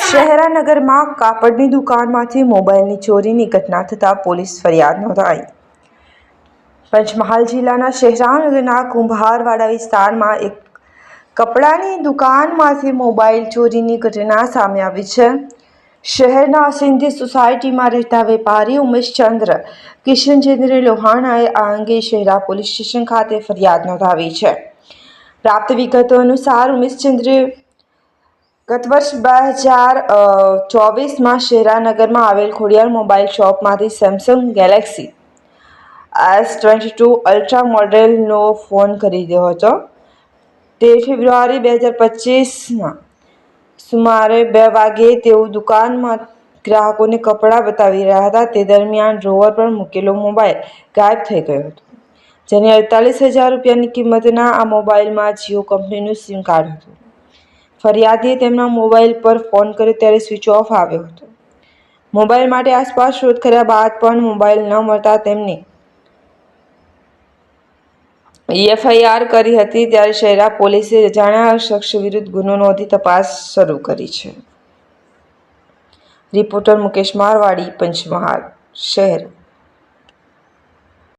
શહેરાનગરમાં કાપડની દુકાનમાંથી મોબાઈલની ચોરીની ઘટના થતાં પોલીસ ફરિયાદ નોંધાઈ. પંચમહાલ જિલ્લાના શહેરાનગરના કુંભારવાડા વિસ્તારમાં એક કપડાની દુકાનમાંથી મોબાઈલ ચોરીની ઘટના સામે આવી છે. શહેરના સિંધી સોસાયટીમાં રહેતા વેપારી ઉમેશચંદ્ર કિશનચંદ્ર લોહાણાએ આ અંગે શહેરા પોલીસ સ્ટેશન ખાતે ફરિયાદ નોંધાવી છે. પ્રાપ્ત વિગતો અનુસાર ઉમેશચંદ્રે ગત વર્ષ બે હજાર ચોવીસમાં શેરાનગરમાં આવેલ Khodiyar mobile શોપમાંથી Samsung Galaxy S twenty two ultra મોડેલનો ફોન ખરીદ્યો હતો. તેર ફેબ્રુઆરી બે હજાર પચીસમાં સુમારે બે વાગ્યે તેઓ દુકાનમાં ગ્રાહકોને કપડાં બતાવી રહ્યા હતા. તે દરમિયાન ડ્રોવર પર મૂકેલો મોબાઈલ ગાયબ થઈ ગયો હતો. જેની અડતાલીસ હજાર રૂપિયાની કિંમતના આ મોબાઈલમાં જીઓ કંપનીનું સિમ કાર્ડ હતું. ફરિયાદીએ તેમના મોબાઈલ પર ફોન કર્યો ત્યારે સ્વિચ ઓફ આવ્યો હતો. મોબાઈલ માટે આસપાસ શોધ કર્યા બાદ પણ મોબાઈલ ન મળતા તેમની એફઆઈઆર કરી હતી ત્યારે શહેરા પોલીસે અજાણ્યા શખ્સ વિરુદ્ધ ગુનો નોંધી તપાસ શરૂ કરી છે. રિપોર્ટર મુકેશ મારવાડી, પંચમહાલ, શહેર.